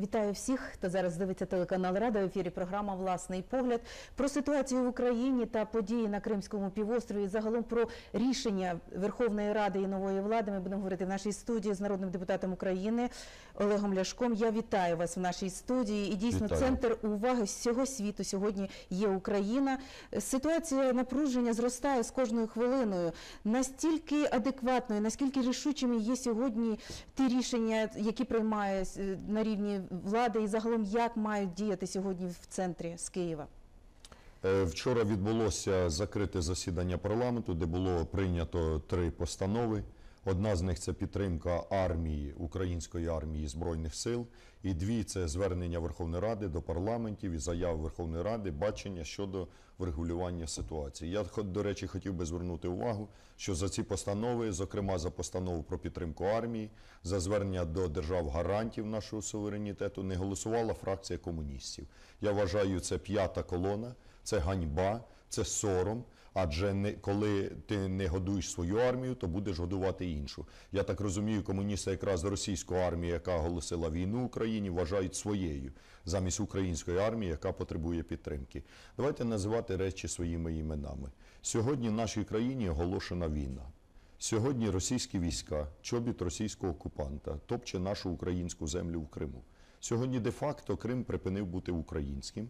Вітаю всіх, хто зараз дивиться телеканал Рада. В ефірі програма Власний погляд про ситуацію в Україні та події на Кримському півострові. Загалом про рішення Верховної Ради і нової влади. Ми будемо говорити в нашій студії з народним депутатом України Олегом Ляшком. Я вітаю вас в нашій студії. І дійсно, Вітаю. центр уваги всього світу сьогодні є Україна. Ситуація напруження зростає з кожною хвилиною. Настільки адекватною, наскільки рішучими є сьогодні ті рішення, які приймає е, на рівні влади, і загалом як мають діяти сьогодні в центрі з Києва. Е, Вчора відбулося закрите засідання парламенту, де було прийнято три постанови. Одна з них це підтримка армії, української армії Збройних сил, і дві це звернення Верховної Ради до парламентів і заяв Верховної Ради бачення щодо врегулювання ситуації. Я до речі хотів би звернути увагу, що за ці постанови, зокрема за постанову про підтримку армії, за звернення до держав гарантів нашого суверенітету, не голосувала фракція комуністів. Я вважаю, це п'ята колона, це ганьба, це сором. Адже не коли ти не годуєш свою армію, то будеш годувати іншу. Я так розумію, комуністи якраз російську армію, яка оголосила війну Україні, вважають своєю замість української армії, яка потребує підтримки. Давайте називати речі своїми іменами. Сьогодні в нашій країні оголошена війна. Сьогодні російські війська, чобіт російського окупанта, топче нашу українську землю в Криму. Сьогодні де-факто Крим припинив бути українським.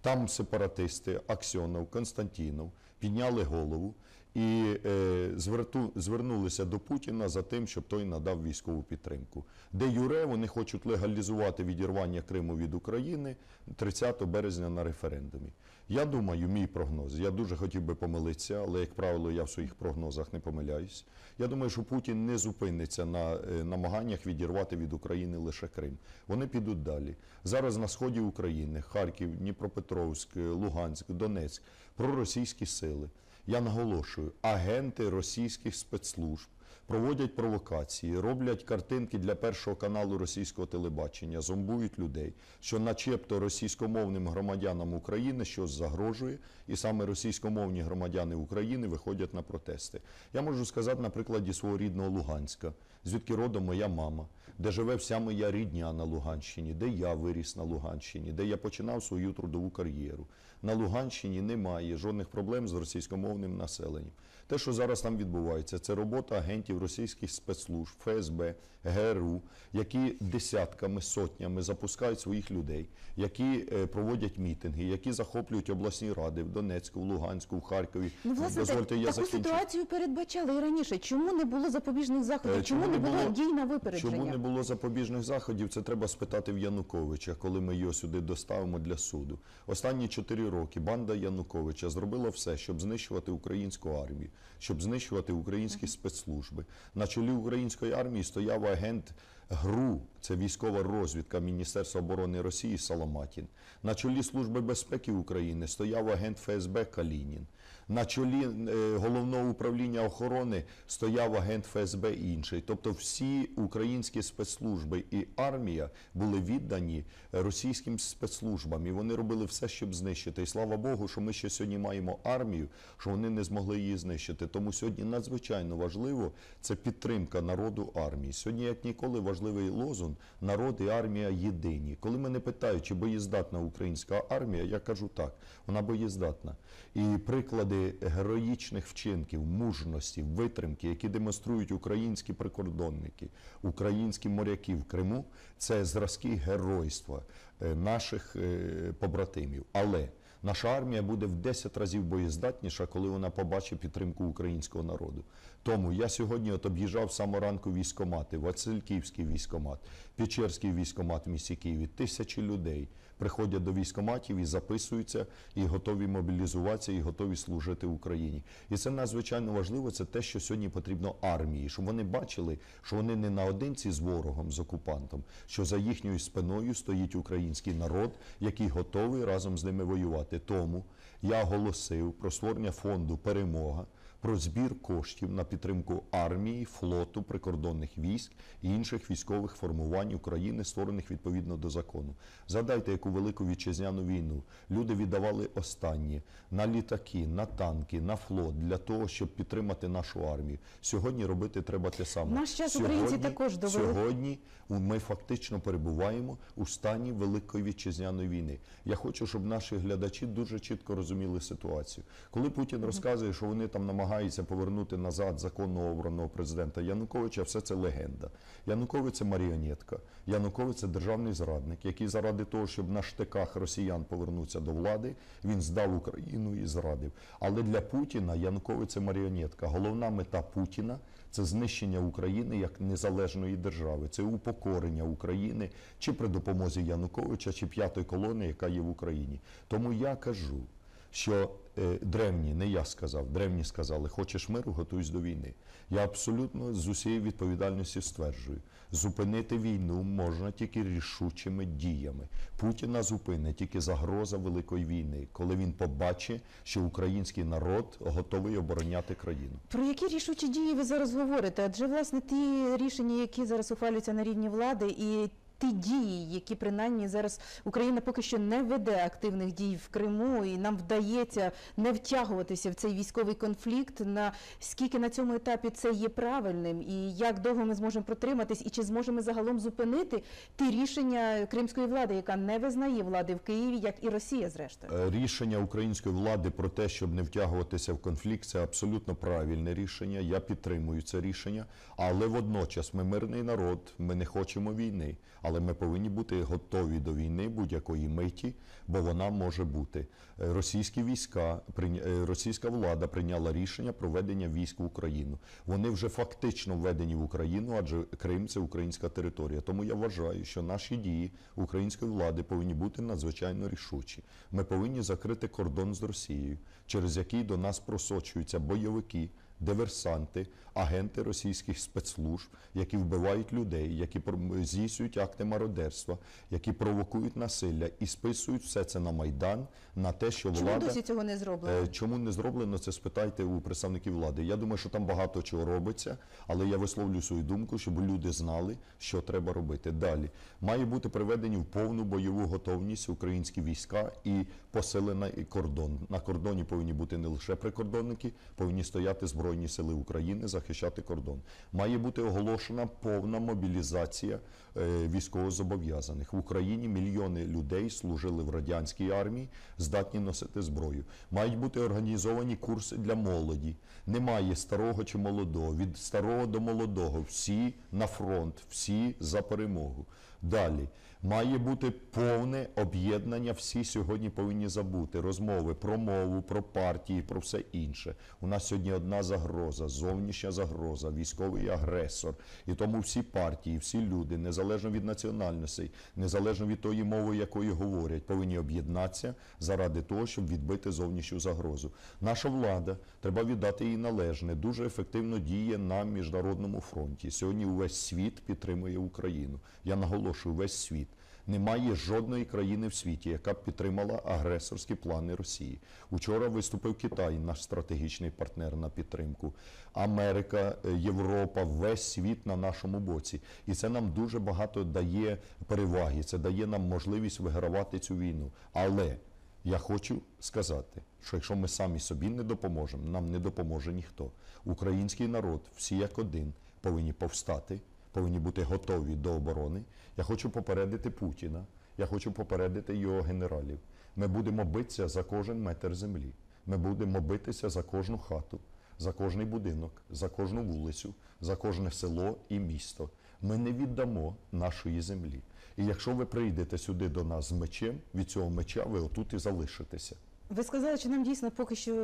Там сепаратисти Аксьонов, Константінов підняли голову і е, зверту, звернулися до Путіна за тим, щоб той надав військову підтримку. Де Юре вони хочуть легалізувати відірвання Криму від України 30 березня на референдумі. Я думаю, мій прогноз. Я дуже хотів би помилитися, але як правило, я в своїх прогнозах не помиляюсь. Я думаю, що Путін не зупиниться на е, намаганнях відірвати від України лише Крим. Вони підуть далі. Зараз на сході України, Харків, Дніпропетровськ, Луганськ, Донецьк, проросійські сили. Я наголошую, агенти російських спецслужб проводять провокації, роблять картинки для першого каналу російського телебачення, зомбують людей, що начебто російськомовним громадянам України щось загрожує, і саме російськомовні громадяни України виходять на протести. Я можу сказати на прикладі свого рідного Луганська, звідки родом моя мама, де живе вся моя рідня на Луганщині, де я виріс на Луганщині, де я починав свою трудову кар'єру. На Луганщині немає жодних проблем з російськомовним населенням. Те, що зараз там відбувається, це робота агентів російських спецслужб, ФСБ, ГРУ, які десятками, сотнями запускають своїх людей, які е, проводять мітинги, які захоплюють обласні ради в Донецьку, в Луганську, в Харкові. Ну, власне, Дозвольте, так, я таку закінчу. ситуацію передбачали і раніше. Чому не було запобіжних заходів? Е, Чому, не було, дій на випередження? Чому не було запобіжних заходів? Це треба спитати в Януковича, коли ми його сюди доставимо для суду. Останні чотири роки банда Януковича зробила все, щоб знищувати українську армію, щоб знищувати українські спецслужби. На чолі української армії стояв агент ГРУ, це військова розвідка Міністерства оборони Росії Соломатін. На чолі Служби безпеки України стояв агент ФСБ Калінін. На чолі е, головного управління охорони стояв агент ФСБ інший. Тобто всі українські спецслужби і армія були віддані російським спецслужбам, і вони робили все, щоб знищити. І слава Богу, що ми ще сьогодні маємо армію, що вони не змогли її знищити. Тому сьогодні надзвичайно важливо це підтримка народу армії. Сьогодні, як ніколи, важливий лозунг народ і армія єдині. Коли мене питають, чи боєздатна українська армія, я кажу так, вона боєздатна. І приклади героїчних вчинків, мужності, витримки, які демонструють українські прикордонники, українські моряки в Криму, це зразки геройства е, наших е, побратимів. Але Наша армія буде в 10 разів боєздатніша, коли вона побачить підтримку українського народу. Тому я сьогодні от об'їжджав з самого ранку військомати, Васильківський військомат, Печерський військомат в місті Києві. Тисячі людей приходять до військоматів і записуються, і готові мобілізуватися, і готові служити Україні. І це надзвичайно важливо. Це те, що сьогодні потрібно армії, щоб вони бачили, що вони не наодинці з ворогом, з окупантом, що за їхньою спиною стоїть український народ, який готовий разом з ними воювати. Тому я оголосив про створення фонду Перемога про збір коштів на підтримку армії, флоту, прикордонних військ і інших військових формувань України, створених відповідно до закону. Згадайте, яку велику вітчизняну війну люди віддавали останні на літаки, на танки, на флот для того, щоб підтримати нашу армію. Сьогодні робити треба те саме. Наш час українці також довели. Сьогодні ми фактично перебуваємо у стані великої вітчизняної війни. Я хочу, щоб наші глядачі дуже чітко розуміли ситуацію. Коли Путін розказує, що вони там намагаються повернути назад законно обраного президента Януковича, все це легенда. Янукович це маріонетка. Янукович це державний зрадник, який заради того, щоб на штиках росіян повернутися до влади, він здав Україну і зрадив. Але для Путіна Янукович це маріонетка. Головна мета Путіна це знищення України як незалежної держави, це упокорення України чи при допомозі Януковича, чи п'ятої колони, яка є в Україні. Тому я кажу, що е, древні, не я сказав, древні сказали, хочеш миру, готуйся до війни. Я абсолютно з усією відповідальністю стверджую, зупинити війну можна тільки рішучими діями. Путіна зупинить тільки загроза великої війни, коли він побачить, що український народ готовий обороняти країну. Про які рішучі дії ви зараз говорите? Адже власне ті рішення, які зараз ухвалюються на рівні влади, і ті дії, які принаймні зараз Україна поки що не веде активних дій в Криму, і нам вдається не втягуватися в цей військовий конфлікт. На скільки на цьому етапі це є правильним, і як довго ми зможемо протриматись, і чи зможемо загалом зупинити ті рішення кримської влади, яка не визнає влади в Києві, як і Росія, зрештою. Е, Рішення української влади про те, щоб не втягуватися в конфлікт, це абсолютно правильне рішення. Я підтримую це рішення. Але водночас ми мирний народ, ми не хочемо війни. Але ми повинні бути готові до війни будь-якої миті, бо вона може бути. Е, Російські війська, е, російська влада прийняла рішення про введення військ в Україну. Вони вже фактично введені в Україну, адже Крим це українська територія. Тому я вважаю, що наші дії української влади повинні бути надзвичайно рішучі. Ми повинні закрити кордон з Росією, через який до нас просочуються бойовики. Диверсанти, агенти російських спецслужб, які вбивають людей, які здійснюють акти мародерства, які провокують насилля і списують все це на майдан, на те, що Чому влада досі цього не зроблено? Е, Чому не зроблено, це спитайте у представників влади. Я думаю, що там багато чого робиться, але я висловлю свою думку, щоб люди знали, що треба робити. Далі має бути приведені в повну бойову готовність українські війська і посилений кордон. На кордоні повинні бути не лише прикордонники, повинні стояти збройні сили України, захищати кордон. Має бути оголошена повна мобілізація е, військовозобов'язаних в Україні. Мільйони людей служили в радянській армії, здатні носити зброю. Мають бути організовані курси для молоді. Немає старого чи молодого. Від старого до молодого всі на фронт, всі за перемогу. Далі має бути повне об'єднання. Всі сьогодні повинні забути розмови про мову, про партії, про все інше. У нас сьогодні одна загроза, зовнішня загроза, військовий агресор. І тому всі партії, всі люди, незалежно від національностей, незалежно від тої мови, якою говорять, повинні об'єднатися заради того, щоб відбити зовнішню загрозу. Наша влада, треба віддати їй належне, дуже ефективно діє на міжнародному фронті. Сьогодні увесь світ підтримує Україну. Я наголошую, весь світ. Немає жодної країни в світі, яка б підтримала агресорські плани Росії. Учора виступив Китай, наш стратегічний партнер на підтримку. Америка, е, Європа, весь світ на нашому боці. І це нам дуже багато дає переваги. Це дає нам можливість вигравати цю війну. Але я хочу сказати, що якщо ми самі собі не допоможемо, нам не допоможе ніхто. Український народ, всі як один, повинні повстати, повинні бути готові до оборони. Я хочу попередити Путіна, я хочу попередити його генералів. Ми будемо битися за кожен метр землі. Ми будемо битися за кожну хату, за кожний будинок, за кожну вулицю, за кожне село і місто. Ми не віддамо нашої землі. І якщо ви прийдете сюди до нас з мечем, від цього меча ви отут і залишитеся. Ви сказали, що нам дійсно поки що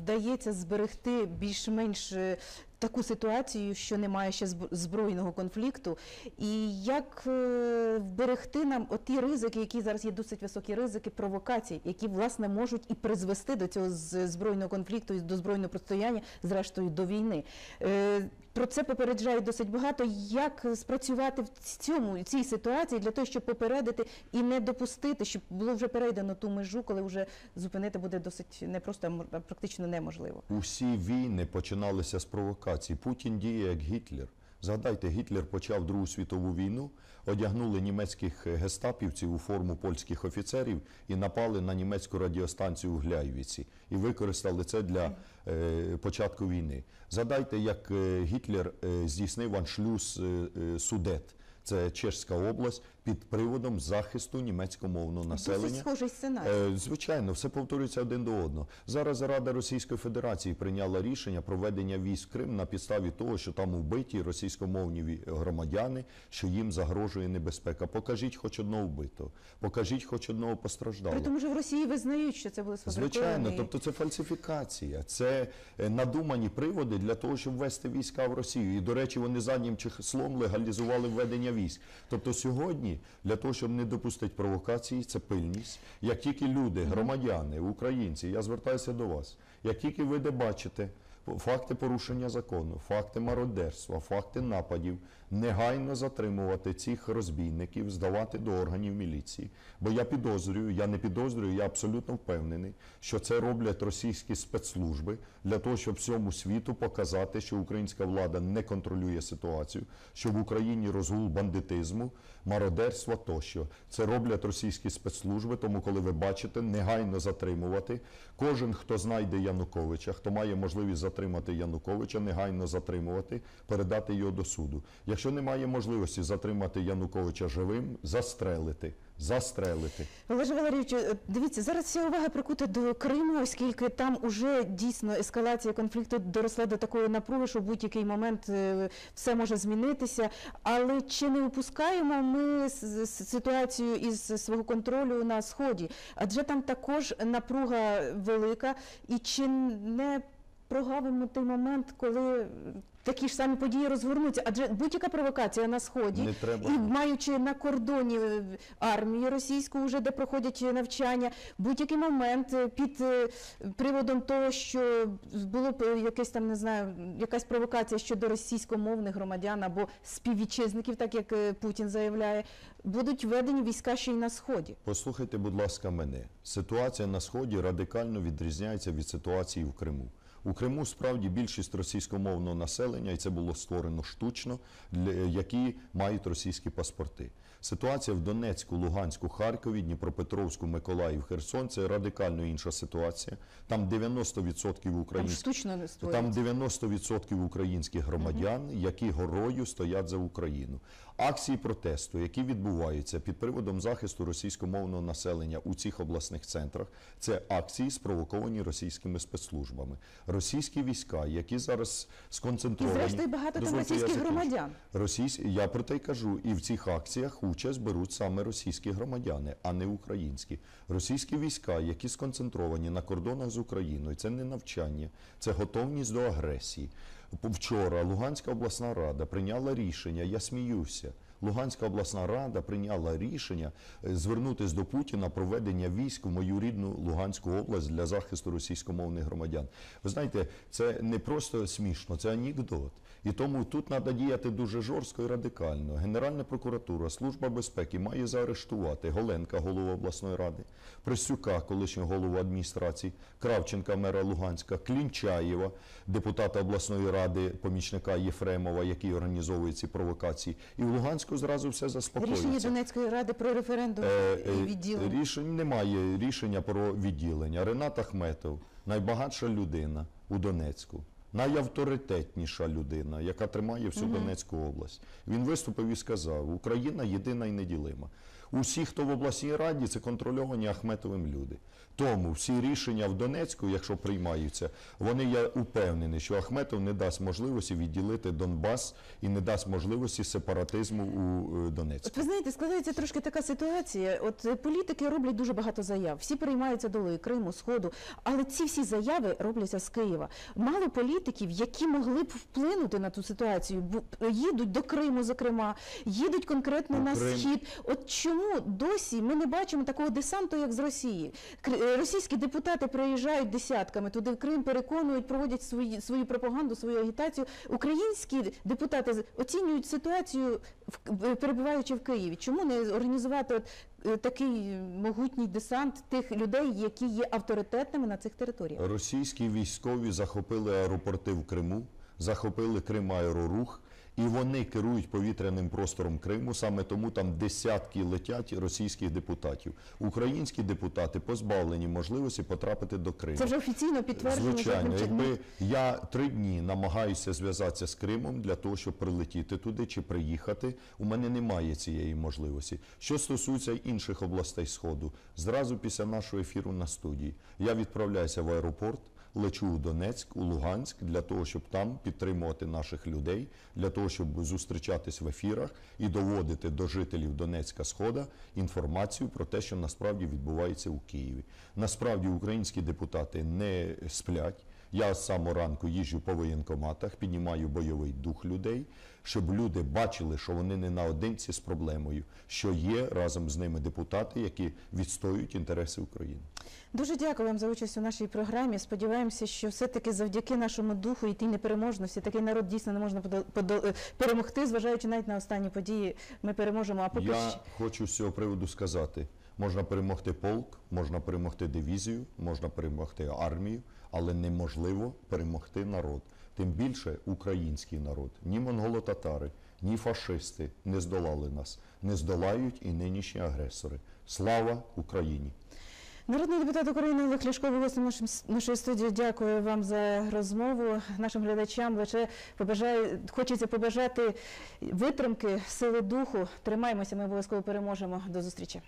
вдається зберегти більш-менш е, таку ситуацію, що немає ще збройного конфлікту, і як е, вберегти нам оті ризики, які зараз є досить високі ризики провокацій, які власне можуть і призвести до цього збройного конфлікту і до збройного протистояння, зрештою до війни. Е, Про це попереджають досить багато. Як спрацювати в цьому цій ситуації для того, щоб попередити і не допустити, щоб було вже перейдено ту межу, коли вже зупинити буде досить не просто а практично неможливо. Усі війни починалися з провокацій. Путін діє як Гітлер. Згадайте, Гітлер почав Другу світову війну, одягнули німецьких гестапівців у форму польських офіцерів і напали на німецьку радіостанцію в Гляйвіці і використали це для е, початку війни. Згадайте, як е, Гітлер е, здійснив аншлюз е, Судет. Це Чешська область під приводом захисту німецькомовного населення. Досить схожий сценарій. Е, Звичайно, все повторюється один до одного. Зараз Рада Російської Федерації прийняла рішення про введення військ в Крим на підставі того, що там вбиті російськомовні громадяни, що їм загрожує небезпека. Покажіть хоч одного вбитого, покажіть хоч одного постраждалого. При тому, що в Росії визнають, що це були. Звичайно, тобто це фальсифікація, це е, надумані приводи для того, щоб ввести війська в Росію. І, до речі, вони заднім числом легалізували введення військ. Тобто сьогодні, для того, щоб не допустити провокації, це пильність. Як тільки люди, громадяни, українці, я звертаюся до вас, як тільки ви де бачите факти порушення закону, факти мародерства, факти нападів, негайно затримувати цих розбійників, здавати до органів міліції. Бо я підозрюю, я не підозрюю, я абсолютно впевнений, що це роблять російські спецслужби для того, щоб всьому світу показати, що українська влада не контролює ситуацію, що в Україні розгул бандитизму, мародерства тощо. Це роблять російські спецслужби. Тому, коли ви бачите, негайно затримувати. Кожен, хто знайде Януковича, хто має можливість затримати Януковича, негайно затримувати, передати його до суду. Якщо немає можливості затримати Януковича живим, застрелити. Застрелити. Олеже Валерійовичу, е, дивіться, зараз вся увага прикута до Криму, оскільки там уже дійсно ескалація конфлікту доросла до такої напруги, що в будь-який момент е, все може змінитися. Але чи не випускаємо ми ситуацію із свого контролю на сході? Адже там також напруга велика, і чи не прогавимо той момент, коли такі ж самі події розгорнуться? Адже будь-яка провокація на сході Не треба. і маючи на кордоні е, армію російську, вже де проходять навчання, будь-який момент е, під е, приводом того, що було б якесь там не знаю, якась провокація щодо російськомовних громадян або співвітчизників, так як Путін заявляє, будуть введені війська ще й на сході. Послухайте, будь ласка, мене. Ситуація на сході радикально відрізняється від ситуації в Криму. У Криму справді більшість російськомовного населення, і це було створено штучно, для які мають російські паспорти. Ситуація в Донецьку, Луганську, Харкові, Дніпропетровську, Миколаїв, Херсон це радикально інша ситуація. Там 90% Там українських штучно там 90% українських громадян, які горою стоять за Україну. Акції протесту, які відбуваються під приводом захисту російськомовного населення у цих обласних центрах, це акції, спровоковані російськими спецслужбами. Російські війська, які зараз І сконцентровані. зрештою багато там російських громадян. Російсь... Я про те й кажу, і в цих акціях участь беруть саме російські громадяни, а не українські. Російські війська, які сконцентровані на кордонах з Україною, це не навчання, це готовність до агресії. Вчора Луганська обласна рада прийняла рішення, я сміюся. Луганська обласна рада прийняла рішення е, звернутися до Путіна про ведення військ в мою рідну Луганську область для захисту російськомовних громадян. Ви знаєте, це не просто смішно, це анекдот. І тому тут треба діяти дуже жорстко і радикально. Генеральна прокуратура, Служба безпеки має заарештувати Голенка, голову обласної ради, Присюка, колишнього голову адміністрації, Кравченка, мера Луганська, Клінчаєва, депутата обласної ради, помічника Єфремова, який організовує ці провокації. І в Луганську зразу все Рішення. Донецької ради про референдум Е, і е, відділення. Рішень немає рішення про відділення. Ренат Ахметов найбагатша людина у Донецьку, найавторитетніша людина, яка тримає всю Донецьку область. Він виступив і сказав: Україна єдина і неділима. Усі, хто в обласній раді, це контрольовані Ахметовим люди. Тому всі рішення в Донецьку, якщо приймаються, вони я упевнений, що Ахметов не дасть можливості відділити Донбас і не дасть можливості сепаратизму у е, Донецьку. От ви знаєте, складається трошки така ситуація. От е, політики роблять дуже багато заяв. Всі переймаються долею Криму, Сходу, але ці всі заяви робляться з Києва. Мало політиків, які могли б вплинути на ту ситуацію, бу- їдуть до Криму, зокрема, їдуть конкретно У на Крим. схід. От чому досі ми не бачимо такого десанту, як з Росії? Е, Російські депутати приїжджають десятками туди в Крим, переконують, проводять свої, свою пропаганду, свою агітацію. Українські депутати оцінюють ситуацію, в- перебуваючи в Києві. Чому не організувати от, е, такий могутній десант тих людей, які є авторитетними на цих територіях? Російські військові захопили аеропорти в Криму, захопили Крим аерорух, і вони керують повітряним простором Криму. Саме тому там десятки летять російських депутатів. Українські депутати позбавлені можливості потрапити до Криму. Це вже офіційно підтверджено. Звичайно, якби я три дні намагаюся зв'язатися з Кримом для того, щоб прилетіти туди чи приїхати, у мене немає цієї можливості. Що стосується інших областей Сходу, зразу після нашого ефіру на студії я відправляюся в аеропорт. Лечу у Донецьк, у Луганськ для того, щоб там підтримувати наших людей, для того, щоб зустрічатись в ефірах і доводити до жителів Донецька Схода інформацію про те, що насправді відбувається у Києві. Насправді українські депутати не сплять. Я з самого ранку їжджу по воєнкоматах, піднімаю бойовий дух людей, щоб люди бачили, що вони не наодинці з проблемою, що є разом з ними депутати, які відстоюють інтереси України. Дуже дякую вам за участь у нашій програмі. Сподіваємося, що все-таки завдяки нашому духу і тій непереможності такий народ дійсно не можна перемогти, зважаючи навіть на останні події. Ми переможемо. А поки Я що хочу з цього приводу сказати: можна перемогти полк, можна перемогти дивізію, можна перемогти армію, але неможливо перемогти народ. Тим більше український народ. Ні монголо-татари, ні фашисти не здолали нас, не здолають і нинішні агресори. Слава Україні! народний депутат України Олег Ляшко гостем нашої студії. Дякую вам за розмову. Нашим глядачам лише побажаю, хочеться побажати витримки, сили духу. Тримаємося, ми обов'язково переможемо. До зустрічі.